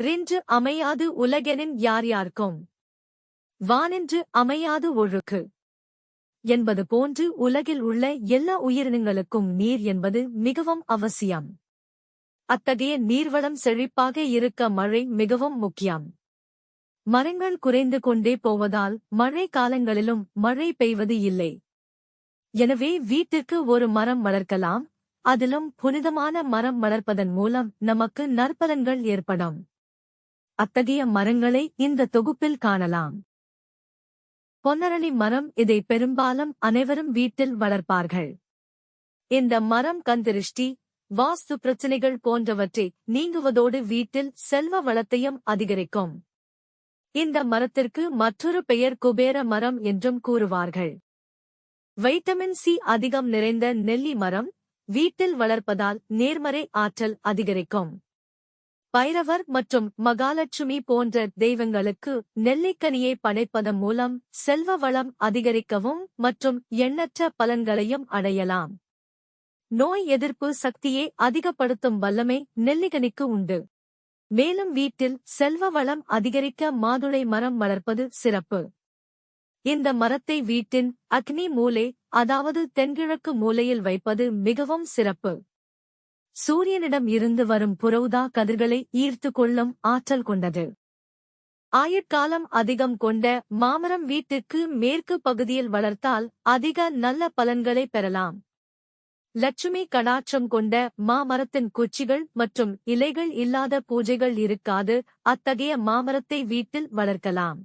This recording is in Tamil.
ரின்று அமையாது உலகெனின் யார் யார்க்கும் வானின்று அமையாது ஒழுக்கு. என்பது போன்று உலகில் உள்ள எல்லா உயிரினங்களுக்கும் நீர் என்பது மிகவும் அவசியம். அத்தகைய நீர்வளம் செழிப்பாக இருக்க மழை மிகவும் முக்கியம். மரங்கள் குறைந்து கொண்டே போவதால் மழை காலங்களிலும் மழை பெய்வது இல்லை. எனவே வீட்டிற்கு ஒரு மரம் வளர்க்கலாம் அதிலும் புனிதமான மரம் வளர்ப்பதன் மூலம் நமக்கு நற்பலன்கள் ஏற்படும். அத்தகைய மரங்களை இந்த தொகுப்பில் காணலாம். பொன்னரளி மரம் இதை பெரும்பாலும் அனைவரும் வீட்டில் வளர்ப்பார்கள். இந்த மரம் கந்திருஷ்டி வாஸ்து பிரச்சினைகள் போன்றவற்றை நீங்குவதோடு வீட்டில் செல்வ வளத்தையும் அதிகரிக்கும். இந்த மரத்திற்கு மற்றொரு பெயர் குபேர மரம் என்றும் கூறுவார்கள். வைட்டமின் சி அதிகம் நிறைந்த நெல்லி மரம் வீட்டில் வளர்ப்பதால் நேர்மறை ஆற்றல் அதிகரிக்கும். பைரவர் மற்றும் மகாலட்சுமி போன்ற தெய்வங்களுக்கு நெல்லிக்கனியை படைப்பதன் மூலம் செல்வ வளம் அதிகரிக்கவும் மற்றும் எண்ணற்ற பலன்களையும் அடையலாம். நோய் எதிர்ப்பு சக்தியை அதிகப்படுத்தும் வல்லமை நெல்லிக்கனிக்கு உண்டு. மேலும் வீட்டில் செல்வ வளம் அதிகரிக்க மாதுளை மரம் வளர்ப்பது சிறப்பு. இந்த மரத்தை வீட்டின் அக்னி மூலை அதாவது தென்கிழக்கு மூலையில் வைப்பது மிகவும் சிறப்பு. சூரியனிடம் இருந்து வரும் புரௌதா கதிர்களை ஈர்த்து கொள்ளும் ஆற்றல் கொண்டது. ஆயுட்காலம் அதிகம் கொண்ட மாமரம் வீட்டுக்கு மேற்கு பகுதியில் வளர்த்தால் அதிக நல்ல பலன்களை பெறலாம். லட்சுமி கடாட்சம் கொண்ட மாமரத்தின் குச்சிகள் மற்றும் இலைகள் இல்லாத பூஜைகள் இருக்காது அத்தகைய மாமரத்தை வீட்டில் வளர்க்கலாம்.